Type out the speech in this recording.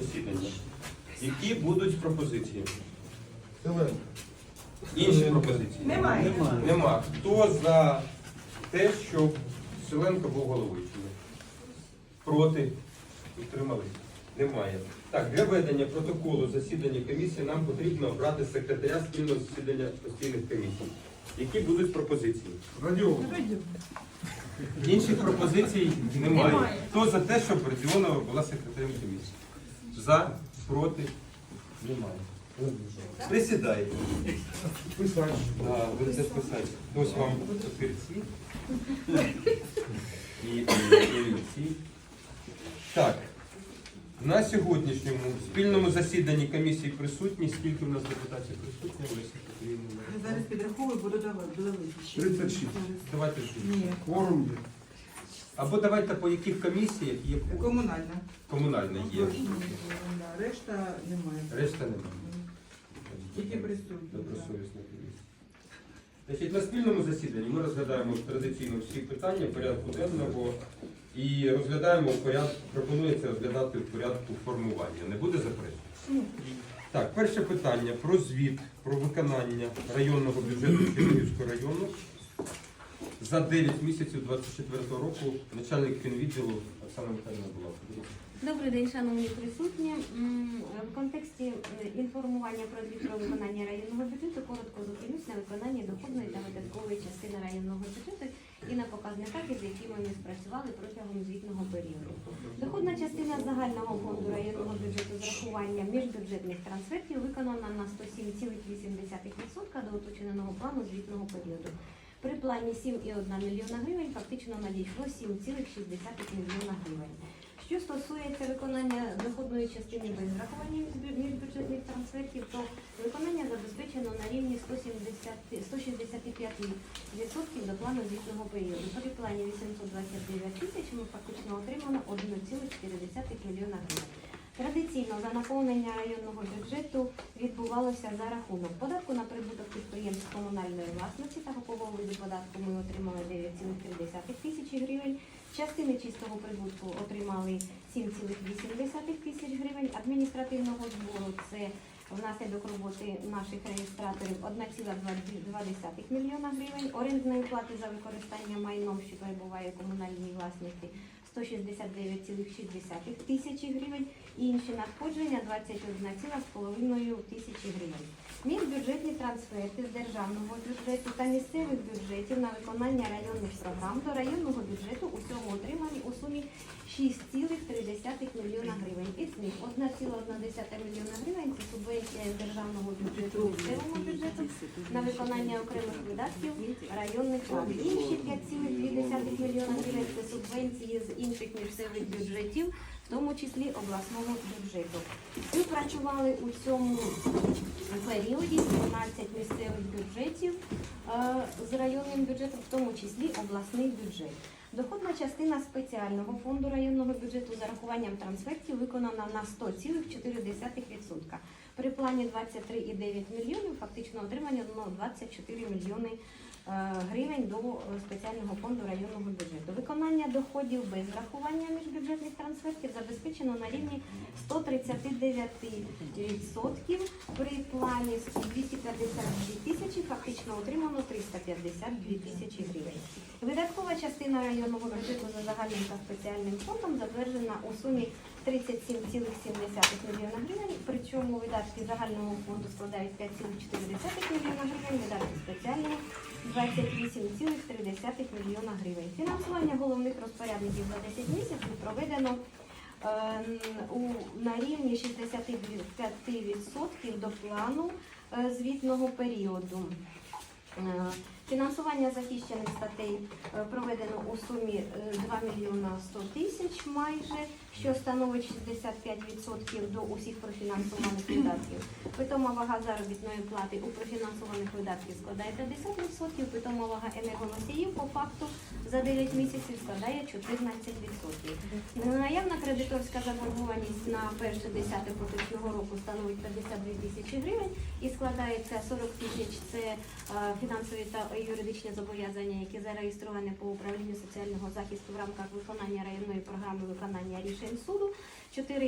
засідання. Які будуть пропозиції? Інші пропозиції? Немає. Нема. Хто за те, щоб Селенко був головуючим? Проти? Утримались? Немає. Так, для ведення протоколу засідання комісії нам потрібно обрати секретаря спільного засідання постійних комісій. Які будуть пропозиції? Радіо. Інших пропозицій немає. Немає. Хто за те, щоб Родіонова була секретарем комісії? За, проти? Немає. Присідайте. Ви це писати. Ось вам папірці. І, і, і. Так. На сьогоднішньому спільному засіданні комісії присутні. Скільки в нас депутатів присутні? Олеся Петрівна? Я зараз підраховую, буду давати. давати 36. Давайте ж. Ні, Кворум є. Або давайте по яких комісіях є комунальна. комунальна є. Да. Решта немає. Решта немає. Тільки присутні. Добросовісна комісія. Значить, на спільному засіданні ми розглядаємо традиційно всі питання порядку денного і розглядаємо в порядку, пропонується розглядати в порядку формування. Не буде заперечень? Так, перше питання про звіт про виконання районного бюджету Чернігівського району за 9 місяців 24 року. Начальник фінвідділу Оксана Михайлівна була. Добрий день, шановні присутні. В контексті е, інформування про звіт про виконання районного бюджету коротко зупинюсь на виконанні доходної та видаткової частини районного бюджету і на показниках, із якими ми спрацювали протягом звітного періоду. Доходна частина загального фонду районного бюджету з рахуванням міжбюджетних трансфертів виконана на 107,8% до уточненого плану звітного періоду. При плані 7,1 мільйона гривень фактично надійшло 7,6 мільйона гривень. Що стосується виконання доходної частини без врахування міжбюджетних трансфертів, то виконання забезпечено на рівні 170, 165% до плану звітного періоду. При плані 829 тисяч ми фактично отримано 1,4 мільйона гривень. Традиційно за наповнення районного бюджету відбувалося за рахунок податку підприємств комунальної власності та групового виду податку ми отримали 9,3 тисячі гривень. Частини чистого прибутку отримали 7,8 тисяч гривень. Адміністративного збору це внаслідок роботи наших реєстраторів 1,2 мільйона гривень. Орендної плати за використання майном, що перебуває в комунальній власності 169,6 тисячі гривень. І інші надходження 21,5 тисячі гривень. Міжбюджетні трансферти з державного бюджету та місцевих бюджетів на виконання районних програм до районного бюджету усьому отримані у сумі 6,3 мільйона гривень. Із них 1,1 мільйона гривень це субвенція з державного бюджету місцевому бюджету на виконання окремих видатків районних рад. Інші 5,2 мільйона гривень це субвенції з інших місцевих бюджетів, в тому числі обласного бюджету. Співпрацювали у цьому періоді 17 місцевих бюджетів е, з районним бюджетом, в тому числі обласний бюджет. Доходна частина спеціального фонду районного бюджету за рахуванням трансфертів виконана на 100,4%. При плані 23,9 мільйонів фактично отримання ну, 24 мільйони гривень до е, спеціального фонду районного бюджету. Виконання доходів без врахування міжбюджетних трансфертів забезпечено на рівні 139%. При плані 252 тисячі фактично отримано 352 тисячі гривень. Видаткова частина районного бюджету за загальним та спеціальним фондом затверджена у сумі 37,7 мільйона гривень, причому видатки загального фонду складають 5,4 мільйона гривень, видатки спеціального 28,3 мільйона гривень. Фінансування головних розпорядників за 10 місяців проведено е, на рівні 65% до плану е, звітного періоду. Е, Фінансування захищених статей е, проведено у сумі е, 2 мільйона 100 тисяч майже, що становить 65% до усіх профінансованих видатків. Питома вага заробітної плати у профінансованих видатків складає 50%, питома вага енергоносіїв по факту за 9 місяців складає 14%. Наявна кредиторська заборгованість на перше десяте поточного року становить 52 тисячі гривень і складається 40 тисяч це е, фінансові та юридичні зобов'язання, які зареєстровані по управлінню соціального захисту в рамках виконання районної програми виконання рішень суду. 4